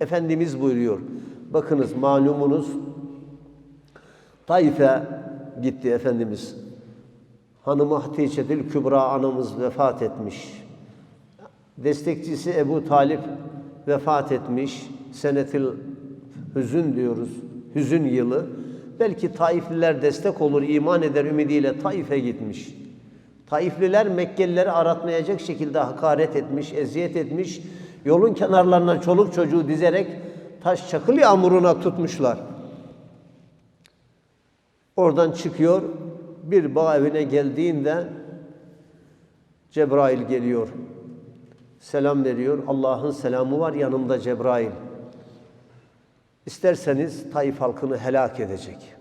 Efendimiz buyuruyor. Bakınız malumunuz Taif'e gitti Efendimiz. Hanımı Hatice'dül Kübra anamız vefat etmiş. Destekçisi Ebu Talip vefat etmiş. Senetil hüzün diyoruz. Hüzün yılı. Belki Taifliler destek olur, iman eder ümidiyle Taif'e gitmiş. Taifliler Mekkelileri aratmayacak şekilde hakaret etmiş, eziyet etmiş. Yolun kenarlarına çoluk çocuğu dizerek taş çakıl yağmuruna tutmuşlar. Oradan çıkıyor. Bir bağ evine geldiğinde Cebrail geliyor. Selam veriyor. Allah'ın selamı var yanımda Cebrail. İsterseniz Taif halkını helak edecek.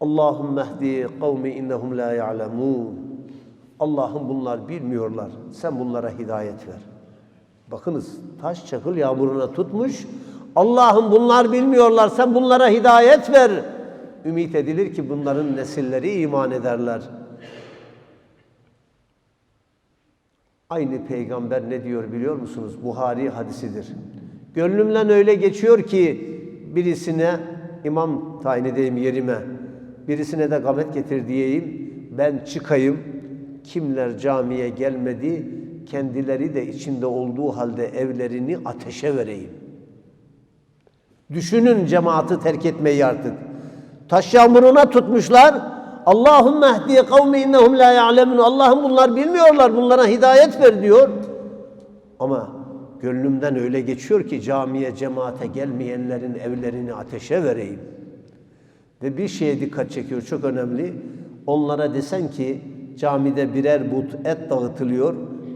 Allahümme ehdi kavmi innehum la ya'lemun. Allah'ım bunlar bilmiyorlar. Sen bunlara hidayet ver. Bakınız taş çakıl yağmuruna tutmuş. Allah'ım bunlar bilmiyorlar. Sen bunlara hidayet ver. Ümit edilir ki bunların nesilleri iman ederler. Aynı peygamber ne diyor biliyor musunuz? Buhari hadisidir. Gönlümden öyle geçiyor ki birisine imam tayin edeyim yerime, birisine de gamet getir diyeyim, ben çıkayım, kimler camiye gelmedi, kendileri de içinde olduğu halde evlerini ateşe vereyim. Düşünün cemaati terk etmeyi artık. Taş yağmuruna tutmuşlar. Allahümme ehdiye kavmi innehum la ya'lemun. Allah'ım bunlar bilmiyorlar. Bunlara hidayet ver diyor. Ama gönlümden öyle geçiyor ki camiye, cemaate gelmeyenlerin evlerini ateşe vereyim. Ve bir şeye dikkat çekiyor çok önemli. Onlara desen ki camide birer but et dağıtılıyor.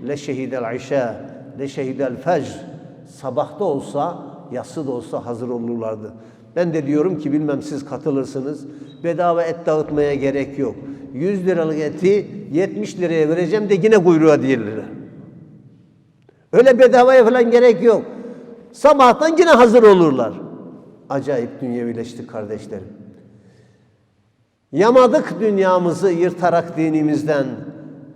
Le şehidel işe, le şehidel fecr. Sabahta olsa, yatsı da olsa hazır olurlardı. Ben de diyorum ki bilmem siz katılırsınız. Bedava et dağıtmaya gerek yok. 100 liralık eti 70 liraya vereceğim de yine kuyruğa değiller. Öyle bedavaya falan gerek yok. Sabahtan yine hazır olurlar. Acayip dünyevileştik kardeşlerim. Yamadık dünyamızı yırtarak dinimizden.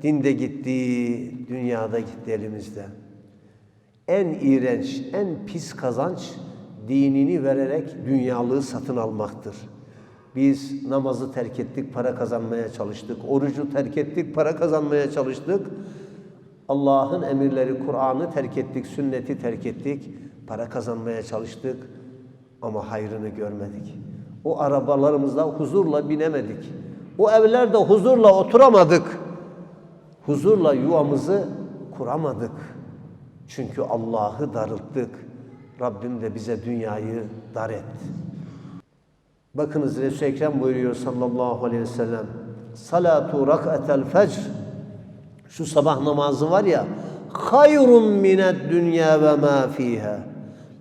Dinde gitti, dünyada gitti elimizden. En iğrenç, en pis kazanç dinini vererek dünyalığı satın almaktır. Biz namazı terk ettik, para kazanmaya çalıştık. Orucu terk ettik, para kazanmaya çalıştık. Allah'ın emirleri, Kur'an'ı terk ettik, sünneti terk ettik. Para kazanmaya çalıştık ama hayrını görmedik. O arabalarımızda huzurla binemedik. O evlerde huzurla oturamadık. Huzurla yuvamızı kuramadık. Çünkü Allah'ı darılttık. Rabbim de bize dünyayı dar etti. Bakınız Resul-i Ekrem buyuruyor sallallahu aleyhi ve sellem. Salatu rak'atel fecr. Şu sabah namazı var ya. Hayrun mined dünya ve ma fiha.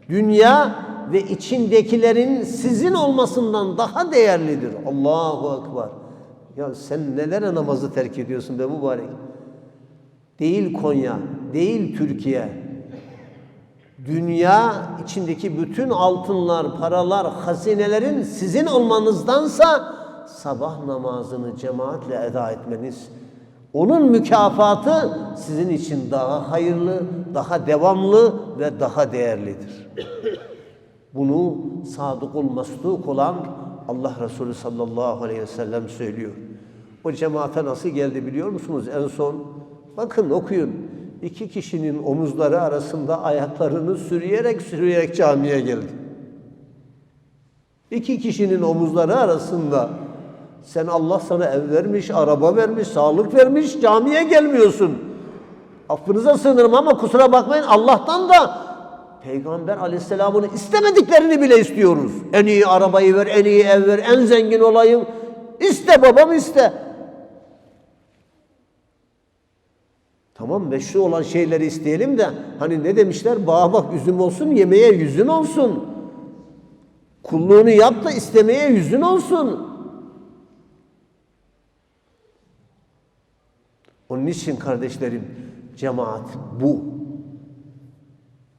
Dünya ve içindekilerin sizin olmasından daha değerlidir. Allahu Ekber. Ya sen nelere namazı terk ediyorsun be mübarek? Değil Konya, değil Türkiye, dünya içindeki bütün altınlar, paralar, hazinelerin sizin olmanızdansa sabah namazını cemaatle eda etmeniz, onun mükafatı sizin için daha hayırlı, daha devamlı ve daha değerlidir. Bunu sadıkul masduk olan Allah Resulü sallallahu aleyhi ve sellem söylüyor. O cemaate nasıl geldi biliyor musunuz? En son bakın okuyun iki kişinin omuzları arasında ayaklarını sürüyerek sürüyerek camiye geldi. İki kişinin omuzları arasında sen Allah sana ev vermiş, araba vermiş, sağlık vermiş, camiye gelmiyorsun. Affınıza sığınırım ama kusura bakmayın Allah'tan da Peygamber aleyhisselamını istemediklerini bile istiyoruz. En iyi arabayı ver, en iyi ev ver, en zengin olayım. İste babam iste. Tamam meşru olan şeyleri isteyelim de hani ne demişler? Bağa bak üzüm olsun, yemeğe yüzün olsun. Kulluğunu yap da istemeye yüzün olsun. Onun için kardeşlerim cemaat bu.